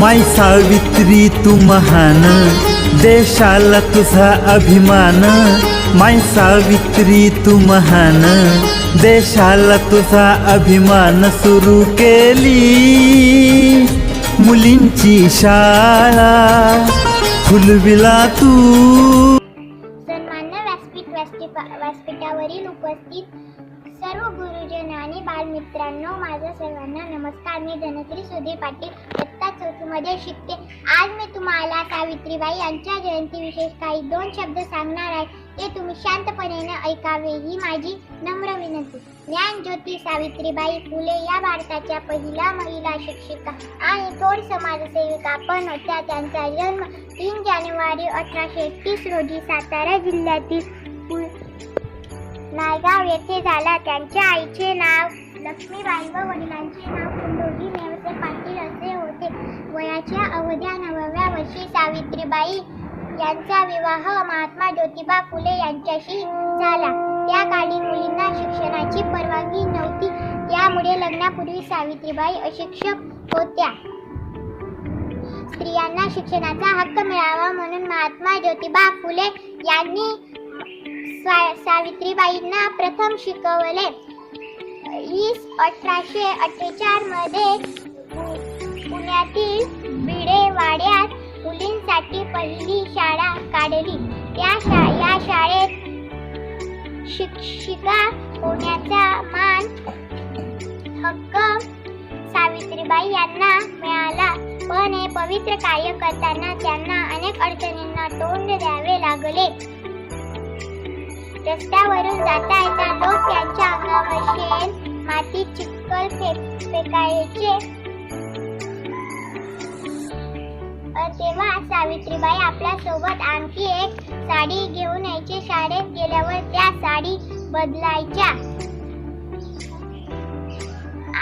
माय सावित्री तू महान. देशाला तुझा अभिमान. माय सावित्री तू महान. देशाला तुझा अभिमान सुरू केली. मुलींची शाळा फुलविला तू. सन्मान्य व्यासपीठ व्यासपीठावरील उपस्थित सर्व गुरुजन आणि बालमित्रांनो माझा सर्वांना नमस्कार. मी धनश्री सुधीर पाटील. इयत्ता चौथीमध्ये शिकते. आज मी तुम्हाला सावित्रीबाई यांच्या जयंतीविषयी काही दोन शब्द सांगणार आहे. ते तुम्ही शांतपणे ऐकावे ही माझी नम्र विनंती. ज्ञानज्योती सावित्रीबाई फुले या भारताच्या पहिल्या महिला शिक्षिका आणि थोर समाजसेविका. पण होत्या त्यांचा जन्म तीन जानेवारी अठराशे एकतीस रोजी सातारा जिल्ह्यातील नायगाव येथे झाला. त्यांच्या आईचे नाव लक्ष्मीबाई व वडिलांचे नाव कुंडोजी नेवसे पाटील असे होते. वयाच्या अवध्या नवव्या वर्षी सावित्रीबाई यांचा विवाह महात्मा ज्योतिबा फुले यांच्याशी झाला. त्या काळी मुलींना शिक्षणाची परवानगी नव्हती. त्यामुळे लग्नापूर्वी सावित्रीबाई अशिक्षक होत्या. स्त्रियांना शिक्षणाचा हक्क मिळावा म्हणून महात्मा ज्योतिबा फुले यांनी सावित्रीबाईंना प्रथम शिकवले. इस अठराशे अठ्ठेचाळमध्ये पु- पुण्यातील भिडे वाड्यात मुलींसाठी पहिली शाळा काढली. या शा या शाळेत शिक्षिका होण्याचा मान हक्क सावित्रीबाई यांना मिळाला. पण हे पवित्र कार्य करताना त्यांना अनेक अडचणींना तोंड द्यावे लागले. रस्त्यावरून जाता येता लोक त्यांच्या अंगावर शेण माती चिखल फेक फेकायचे. तेव्हा सावित्रीबाई आपल्यासोबत आणखी एक साडी घेऊन यायची. शाळेत गेल्यावर त्या साडी बदलायच्या.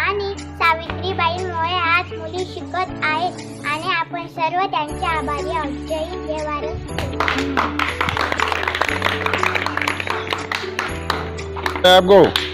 आणि सावित्रीबाईमुळे आज मुली शिकत आहेत आणि आपण सर्व त्यांचे आभारी आहोत. जय Tab go.